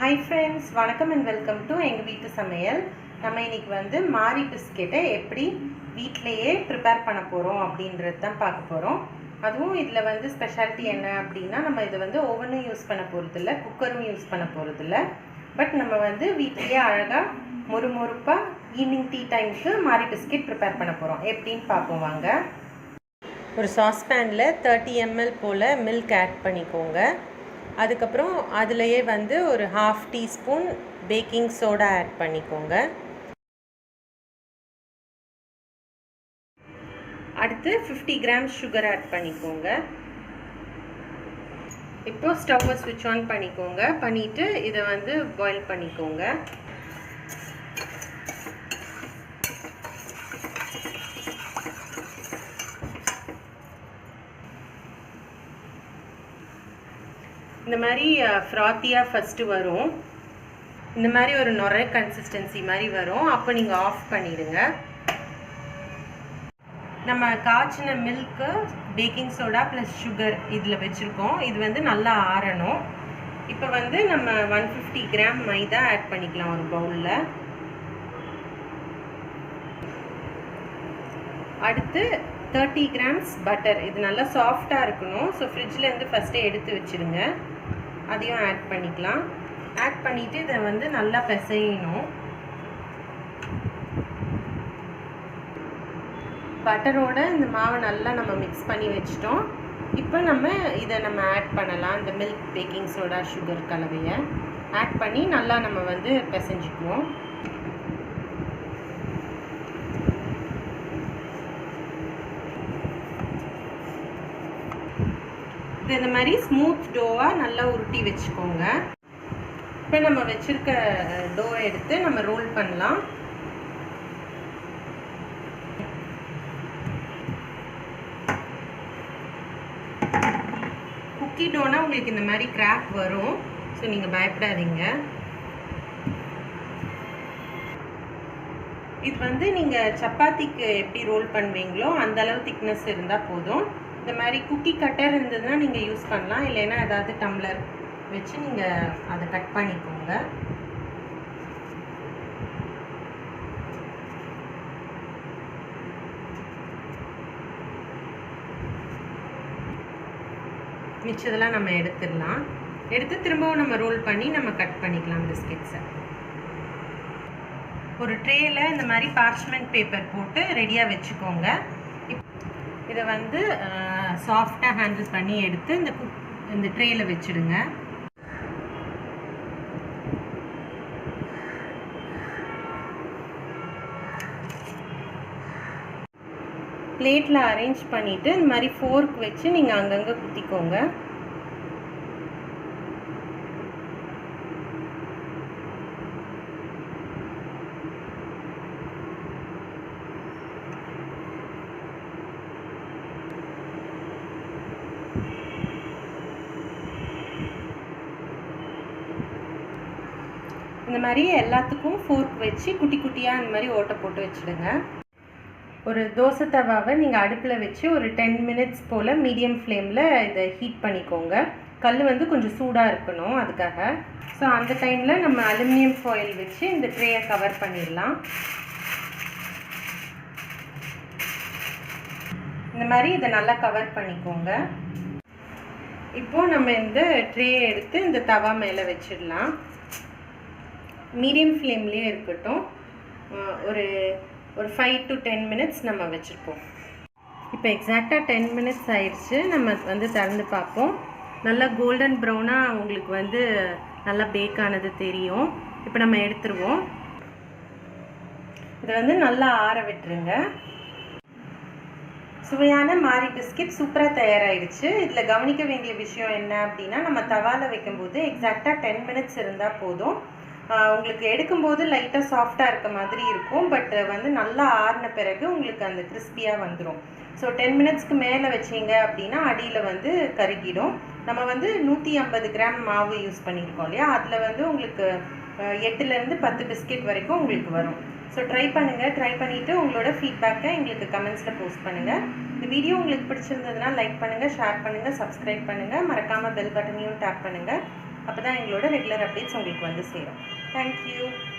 Hi friends வணக்கம் and welcome to எங்கள் வீட்டு சமையல். நம்ம இன்றைக்கி வந்து மாரி பிஸ்கெட்டை எப்படி வீட்டிலையே ப்ரிப்பேர் பண்ண போகிறோம் அப்படின்றது தான் பார்க்க போகிறோம் அதுவும் இதில் வந்து ஸ்பெஷாலிட்டி என்ன அப்படின்னா நம்ம இதை வந்து ஓவனும் யூஸ் பண்ண போகிறதில்ல குக்கரும் யூஸ் பண்ண போகிறதில்ல பட் நம்ம வந்து வீட்டிலேயே அழகாக மொறுமொறுப்பாக ஈவினிங் டீ டைமுக்கு மாரி பிஸ்கெட் ப்ரிப்பேர் பண்ண போகிறோம் எப்படின்னு பார்ப்போம் வாங்க. ஒரு சாஸ்பேனில் தேர்ட்டி எம்எல் போல் மில்க் ஆட் பண்ணிக்கோங்க. அதுக்கப்புறம் அதுலேயே வந்து ஒரு half teaspoon baking soda add பண்ணிக்கோங்க. அடுத்து ஃபிஃப்டி கிராம் சுகர் ஆட் பண்ணிக்கோங்க. இப்போ ஸ்டவ்வை ஸ்விட்ச் ஆன் பண்ணிக்கோங்க. பண்ணிவிட்டு இதை வந்து பாயில் பண்ணிக்கோங்க. இந்த மாதிரி ஃப்ராத்தியாக ஃபஸ்ட்டு வரும். இந்த மாதிரி ஒரு நுரை கன்சிஸ்டன்சி மாதிரி வரும். அப்போ நீங்கள் ஆஃப் பண்ணிவிடுங்க நம்ம காய்ச்சின milk baking soda plus sugar இதில் வச்சுருக்கோம். இது வந்து நல்லா ஆறணும். இப்போ வந்து நம்ம one fifty gram maida add பண்ணிக்கலாம் ஒரு பவுலில் அடுத்து தேர்ட்டி கிராம்ஸ் பட்டர் இது நல்லா சாஃப்டாக இருக்கணும். ஸோ ஃப்ரிட்ஜ்லேருந்து ஃபஸ்ட்டே எடுத்து வச்சுருங்க. அதையும் ஆட் பண்ணிக்கலாம். ஆட் பண்ணிவிட்டு இதை வந்து நல்லா பிசையணும். பட்டரோட இந்த மாவை நல்லா நம்ம மிக்ஸ் பண்ணி வச்சிட்டோம். இப்போ நம்ம இதை நம்ம ஆட் பண்ணலாம். இந்த மில்க் பேக்கிங் சோடா சுகர் கலவையை. ஆட் பண்ணி நல்லா நம்ம வந்து பிசைஞ்சிக்குவோம். இது இந்த மாதிரி ஸ்மூத் டோவாக நல்லா உருட்டி வச்சுக்கோங்க. இப்போ நம்ம வச்சுருக்க டோவை எடுத்து நம்ம ரோல் பண்ணலாம். குக்கி டோனா உங்களுக்கு இந்த மாதிரி கிராக் வரும். ஸோ நீங்கள் பயப்படாதீங்க. இது வந்து நீங்கள் சப்பாத்திக்கு எப்படி ரோல் பண்ணுவீங்களோ அந்த அளவு திக்னஸ் இருந்தால் போதும். இந்த மாதிரி குக்கி கட்டர் இருந்ததுன்னா நீங்கள் யூஸ் பண்ணலாம். இல்லைன்னா ஏதாவது டம்ளர் வச்சு நீங்கள் அதை கட் பண்ணிக்கோங்க. மிச்சதெல்லாம் நம்ம எடுத்துடலாம். எடுத்து திரும்பவும் நம்ம ரோல் பண்ணி நம்ம கட் பண்ணிக்கலாம் பிஸ்கெட்ஸை. ஒரு ட்ரேயில் இந்த மாதிரி பார்ச்மெண்ட் பேப்பர் போட்டு ரெடியாக வச்சுக்கோங்க. இதை வந்து சாஃப்டாக ஹேண்டில் பண்ணி எடுத்து இந்த குக் இந்த ட்ரேயில் வச்சுடுங்க. பிளேட்டில் அரேஞ்ச் பண்ணிவிட்டு இந்த மாதிரி ஃபோர்க் வச்சு நீங்கள் அங்கங்கே குத்திக்கோங்க. இந்த மாதிரி எல்லாத்துக்கும் ஃபோர்க் வச்சு குட்டி குட்டியாக இந்த மாதிரி ஓட்டை போட்டு வச்சுடுங்க. ஒரு தோசை தவாவை நீங்கள் அடுப்பில் வச்சு ஒரு டென் மினிட்ஸ் போல் மீடியம் ஃப்ளேமில் இதை ஹீட் பண்ணிக்கோங்க. கல் வந்து கொஞ்சம் சூடாக இருக்கணும் அதுக்காக. ஸோ அந்த டைமில் நம்ம அலுமினியம் ஃபாயில் வச்சு இந்த ட்ரேயை கவர் பண்ணிடலாம். இந்த மாதிரி இதை நல்லா கவர் பண்ணிக்கோங்க. இப்போது நம்ம இந்த ட்ரேயை எடுத்து இந்த தவா மேலே வச்சிடலாம். மீடியம் ஃப்ளேம்லேயே இருக்கட்டும். ஒரு ஒரு ஃபைவ் டு டென் மினிட்ஸ் நம்ம வச்சுருப்போம். இப்போ எக்ஸாக்டாக டென் மினிட்ஸ் ஆயிடுச்சு. நம்ம வந்து திறந்து பார்ப்போம். நல்லா கோல்டன் ப்ரௌனாக உங்களுக்கு வந்து நல்லா பேக் ஆனது தெரியும். இப்போ நம்ம எடுத்துருவோம். இதை வந்து நல்லா ஆற விட்டுருங்க. சுவையான மாரி பிஸ்கெட் சூப்பராக தயாராகிடுச்சு இதில் கவனிக்க வேண்டிய விஷயம் என்ன அப்படின்னா நம்ம தவாவில் வைக்கும்போது எக்ஸாக்டாக டென் மினிட்ஸ் இருந்தால் போதும். உங்களுக்கு எடுக்கும்போது லைட்டாக சாஃப்டாக இருக்க மாதிரி இருக்கும் பட் வந்து நல்லா ஆறின பிறகு உங்களுக்கு அந்த கிறிஸ்பியாக வந்துடும் ஸோ டென் மினிட்ஸ்க்கு மேலே வச்சிங்க அப்படின்னா அடியில் வந்து கருகிடும். நம்ம வந்து நூற்றி ஐம்பது கிராம் மாவு யூஸ் பண்ணியிருக்கோம் இல்லையா? அதில் வந்து உங்களுக்கு எட்டுலேருந்து பத்து பிஸ்கெட் வரைக்கும் உங்களுக்கு வரும். ஸோ ட்ரை பண்ணுங்கள் ட்ரை பண்ணிவிட்டு உங்களோட ஃபீட்பேக்கை எங்களுக்கு கமெண்ட்ஸில் போஸ்ட் பண்ணுங்கள் இந்த வீடியோ உங்களுக்கு பிடிச்சிருந்ததுன்னா லைக் பண்ணுங்கள் ஷேர் பண்ணுங்கள் சப்ஸ்கிரைப் பண்ணுங்கள் மறக்காமல் பெல் பட்டனையும் டேப் பண்ணுங்கள் அப்போ தான் எங்களோட ரெகுலர் அப்டேட்ஸ் உங்களுக்கு வந்து சேரும். Thank you.